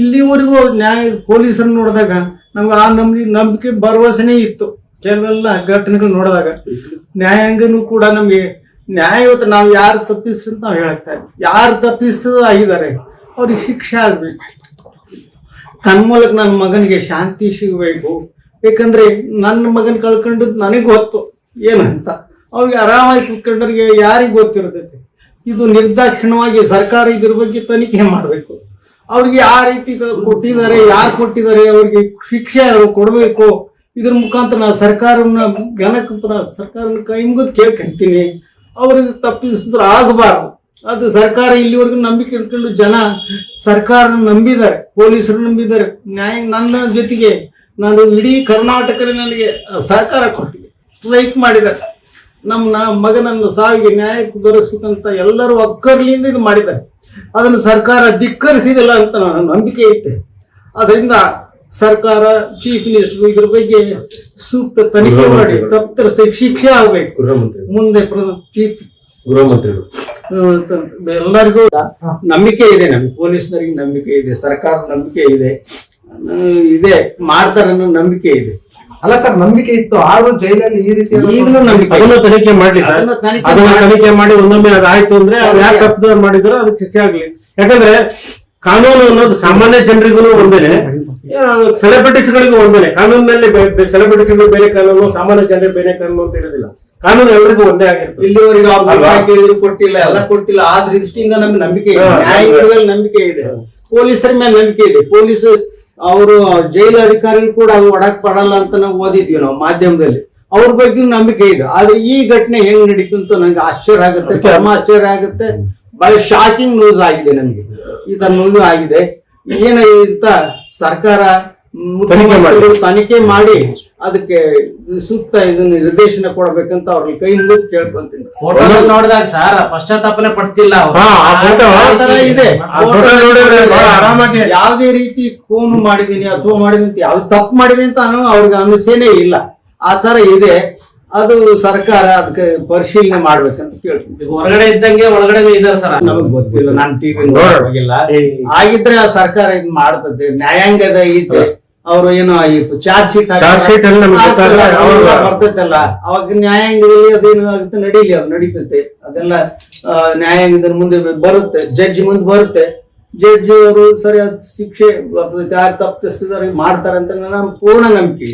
ಇಲ್ಲಿವರೆಗೂ ನ್ಯಾಯ ಪೊಲೀಸರು ನೋಡಿದಾಗ ನಮ್ಗೆ ಆ ನಂಬಿ ನಂಬಿಕೆ ಭರವಸೆನೇ ಇತ್ತು. ಕೆಲವೆಲ್ಲ ಘಟನೆಗಳು ನೋಡಿದಾಗ. ನ್ಯಾಯಾಂಗನೂ ಕೂಡ ನಮಗೆ ನ್ಯಾಯ ನಾವು ಯಾರು ತಪ್ಪಿಸ್ರಿ ಅಂತ ನಾವು ಇದ್ದೀವಿ ಯಾರು ತಪ್ಪಿಸ್ತದ ಆಗಿದ್ದಾರೆ. ಅವ್ರಿಗೆ ಶಿಕ್ಷೆ ಆಗಬೇಕು ತನ್ನ ಮೂಲಕ ನನ್ನ ಮಗನಿಗೆ ಶಾಂತಿ ಸಿಗಬೇಕು. ಯಾಕಂದ್ರೆ ನನ್ನ ಮಗನ ಕಳ್ಕೊಂಡದ್ದು ನನಗೆ ಗೊತ್ತು. ಏನಂತ? ಅವ್ರಿಗೆ ಆರಾಮಾಗಿ ಕುತ್ಕೊಂಡ್ರಿಗೆ ಯಾರಿಗೆ ಗೊತ್ತಿರ್ತೈತಿ? ಇದು ನಿರ್ದಾಕ್ಷಿಣ್ಯವಾಗಿ ಸರ್ಕಾರ ಇದ್ರ ಬಗ್ಗೆ ತನಿಖೆ ಮಾಡಬೇಕು. ಅವ್ರಿಗೆ ಯಾವ ರೀತಿ ಕೊಟ್ಟಿದ್ದಾರೆ, ಯಾರು ಕೊಟ್ಟಿದ್ದಾರೆ, ಅವ್ರಿಗೆ ಶಿಕ್ಷೆ ಕೊಡಬೇಕು? ಇದ್ರ ಮುಖಾಂತರ ನಾ ಸರ್ಕಾರನ ಗಣಕ ಸರ್ಕಾರನ ಕೈ ಮುಗಿದು ಕೇಳ್ಕೊಂತೀನಿ. ಅವ್ರಿಗೆ ತಪ್ಪಿಸಿದ್ರೆ ಆಗಬಾರ್ದು. ಅದು ಸರ್ಕಾರ ಇಲ್ಲಿವರೆಗೂ ನಂಬಿಕೆ ಇಟ್ಕೊಂಡು ಜನ ಸರ್ಕಾರ ನಂಬಿದ್ದಾರೆ, ಪೊಲೀಸರು ನಂಬಿದ್ದಾರೆ. ನ್ಯಾಯ ನನ್ನ ಜೊತೆಗೆ ನಾನು ಇಡೀ ಕರ್ನಾಟಕದಲ್ಲಿ ನನಗೆ ಸಹಕಾರ ಕೊಟ್ಟಿದೆ, ಸ್ಟ್ರೈಕ್ ಮಾಡಿದ್ದಾರೆ. ನಮ್ಮ ನಮ್ಮ ಮಗನನ್ನು ಸಾವಿಗೆ ನ್ಯಾಯಕ್ಕೆ ದೊರಕಿಸಬೇಕಂತ ಎಲ್ಲರೂ ಒಕ್ಕರ್ಲಿಂದ ಇದು ಮಾಡಿದ್ದಾರೆ. ಅದನ್ನು ಸರ್ಕಾರ ಧಿಕ್ಕರಿಸಿದಿಲ್ಲ ಅಂತ ನನ್ನ ನಂಬಿಕೆ ಐತೆ ಅದರಿಂದ ಸರ್ಕಾರ ಚೀಫ್ ಮಿನಿಸ್ಟರ್ ಇದ್ರ ಬಗ್ಗೆ ಸೂಕ್ತ ತನಿಖೆ ಮಾಡಿ ತಪ್ಪಿತಸ್ಥರಿಗೆ ಶಿಕ್ಷೆ ಆಗಬೇಕು. ಮುಂದೆ ಚೀಫ್ ಗೃಹ ಮಂತ್ರಿಗಳು ಎಲ್ಲರಿಗೂ ನಂಬಿಕೆ ಇದೆ ನಮ್ಗೆ ಪೊಲೀಸ್ನವರಿಗೆ ನಂಬಿಕೆ ಇದೆ ಸರ್ಕಾರದ ನಂಬಿಕೆ ಇದೆ. ಇದೆ ಮಾಡ್ತಾರನ್ನೋ ನಂಬಿಕೆ ಇದೆ. ಅಲ್ಲ ಸರ್ ನಂಬಿಕೆ ಇತ್ತು ಆರು ಜೈಲಲ್ಲಿ ಈ ರೀತಿ ಈಗಲೂ ನಂಬಿಕೆ. ಅದನ್ನ ತನಿಖೆ ಮಾಡ್ಲಿ ಸರ್. ಅದನ್ನ ತನಿಖೆ ಅದನ್ನ ಮಾಡಿ. ತನಿಖೆ ಮಾಡಿ ಒಂದೊಮ್ಮೆ ಅದಾಯ್ತು ಅಂದ್ರೆ ಅವ್ರು ಯಾಕೆ ತಪ್ಪು ಮಾಡಿದ್ರು ಅದಕ್ಕೆ ಶಿಕ್ಷೆ ಆಗ್ಲಿ ಯಾಕಂದ್ರೆ ಕಾನೂನು ಅನ್ನೋದು ಸಾಮಾನ್ಯ ಜನರಿಗೂ ಒಂದೇನೆ ಸೆಲೆಬ್ರಿಟೀಸ್ಗಳಿಗೂ ಒಂದೇನೆ ಒಂದೇನೆ ಕಾನೂನಿನಲ್ಲಿ ಸೆಲೆಬ್ರಿಟೀಸ್ ಬೇರೆ ಕಾನೂನು ಸಾಮಾನ್ಯ ಜನರಿಗೆ ಬೇರೆ ಕಾನೂನು ಅಂತ ಇರೋದಿಲ್ಲ ಕಾನೂನು ಎಲ್ರಿಗೂ ಒಂದೇ ಆಗಿರ್ತದೆ ಇಲ್ಲಿವರೆಗೂ ಅವ್ರು? ಕೇಳಿದ್ರು ಕೊಟ್ಟಿಲ್ಲ ಎಲ್ಲ ಕೊಟ್ಟಿಲ್ಲ ಆ ದೃಷ್ಟಿಯಿಂದ ನಮ್ಗೆ ನಂಬಿಕೆ ಇದೆ ಹಾ. ನ್ಯಾಯಾಂಗದ ಮೇಲೆ ನಂಬಿಕೆ ಇದೆ ಪೊಲೀಸರ ಮೇಲೆ ನಂಬಿಕೆ ಇದೆ ಪೊಲೀಸ್ ಅವರು ಜೈಲು ಅಧಿಕಾರಿಗಳು ಕೂಡ ಅದು ಒಡಕ್ ಪಡಲ್ಲ ಅಂತ ನಾವು ಓದಿದ್ವಿ ನಾವು ಮಾಧ್ಯಮದಲ್ಲಿ. ಅವ್ರ ಬಗ್ಗೆ ನಂಬಿಕೆ ಇದೆ. ಆದ್ರೆ ಈ ಘಟನೆ ಹೆಂಗ್ ನಡೀತು ಅಂತ ನಂಗೆ ಆಶ್ಚರ್ಯ ಆಗುತ್ತೆ ಕ್ರಮ ಆಶ್ಚರ್ಯ ಆಗುತ್ತೆ. ಬಹಳ ಶಾಕಿಂಗ್ ನ್ಯೂಸ್ ಆಗಿದೆ ನಮ್ಗೆ. ಈ ತರ ನ್ಯೂಸ್ ಆಗಿದೆ. ಏನು ಅಂತ ಸರ್ಕಾರ ತನಿಖೆ ಮಾಡಿ ಅದಕ್ಕೆ ಸೂಕ್ತ ಇದನ್ನ ನಿರ್ದೇಶನ ಕೊಡಬೇಕಂತ ಅವ್ರಿಗೆ ಕೈ ಮುಗಿದು ಕೇಳ್ಕೊಂತೀನಿ. ಫೋಟೋ ನೋಡಿದಾಗ ಸರ್ ಪಶ್ಚಾತ್ತಾಪನೆ ಪಡ್ತಿಲ್ಲ ಇದೆ. ಆರಾಮಾಗಿ. ಯಾವುದೇ ರೀತಿ ಫೋನ್ ಮಾಡಿದೀನಿ ಅಥವಾ ಮಾಡಿದೀನಿ ಅಂತ ಯಾವ್ದು ತಪ್ಪು ಮಾಡಿದೆ ಅಂತ ಅನ್ನೋ ಅವ್ರಿಗೆ ಅನಿಸೇನೆ ಇಲ್ಲ. ಆ ತರ ಇದೆ. ಅದು ಸರ್ಕಾರ ಅದಕ್ಕೆ ಪರಿಶೀಲನೆ ಮಾಡ್ಬೇಕಂತ ಕೇಳ್ತೀನಿ. ಹೊರಗಡೆ ಇದ್ದಂಗೆ ಒಳಗಡೆ ಇದಾರೆ ಸರ್. ನಮಗ್ ಗೊತ್ತಿಲ್ಲ ನಾನು ಟಿವಿ ಹೋಗಿಲ್ಲ ಆಗಿದ್ರೆ ಆ ಸರ್ಕಾರ ಇದ್ ಮಾಡ್ತದೆ ನ್ಯಾಯಾಂಗದ ಐತೆ ಅವರು ಏನು ಚಾರ್ಜ್ ಶೀಟ್ ಚಾರ್ಜ್ ಶೀಟ್ ಬರ್ತೈತಲ್ಲ. ಅವಾಗ ನ್ಯಾಯಾಂಗದಲ್ಲಿ ಅದೇನು ಆಗುತ್ತೆ ನಡೀಲಿ ಅದು ನಡೀತೈತೆ. ಅದೆಲ್ಲ ನ್ಯಾಯಾಂಗದ ಮುಂದೆ ಬರುತ್ತೆ ಜಡ್ಜ್ ಮುಂದೆ ಬರುತ್ತೆ. ಜಡ್ಜ್ ಅವರು ಸರಿಯಾದ ಶಿಕ್ಷೆ ಅಥವಾ ಯಾರು ತಪ್ಪಿಸಿದಾರೆ ಮಾಡ್ತಾರೆ ಅಂತ ನಾನು ಪೂರ್ಣ ನಂಬಿಕೆ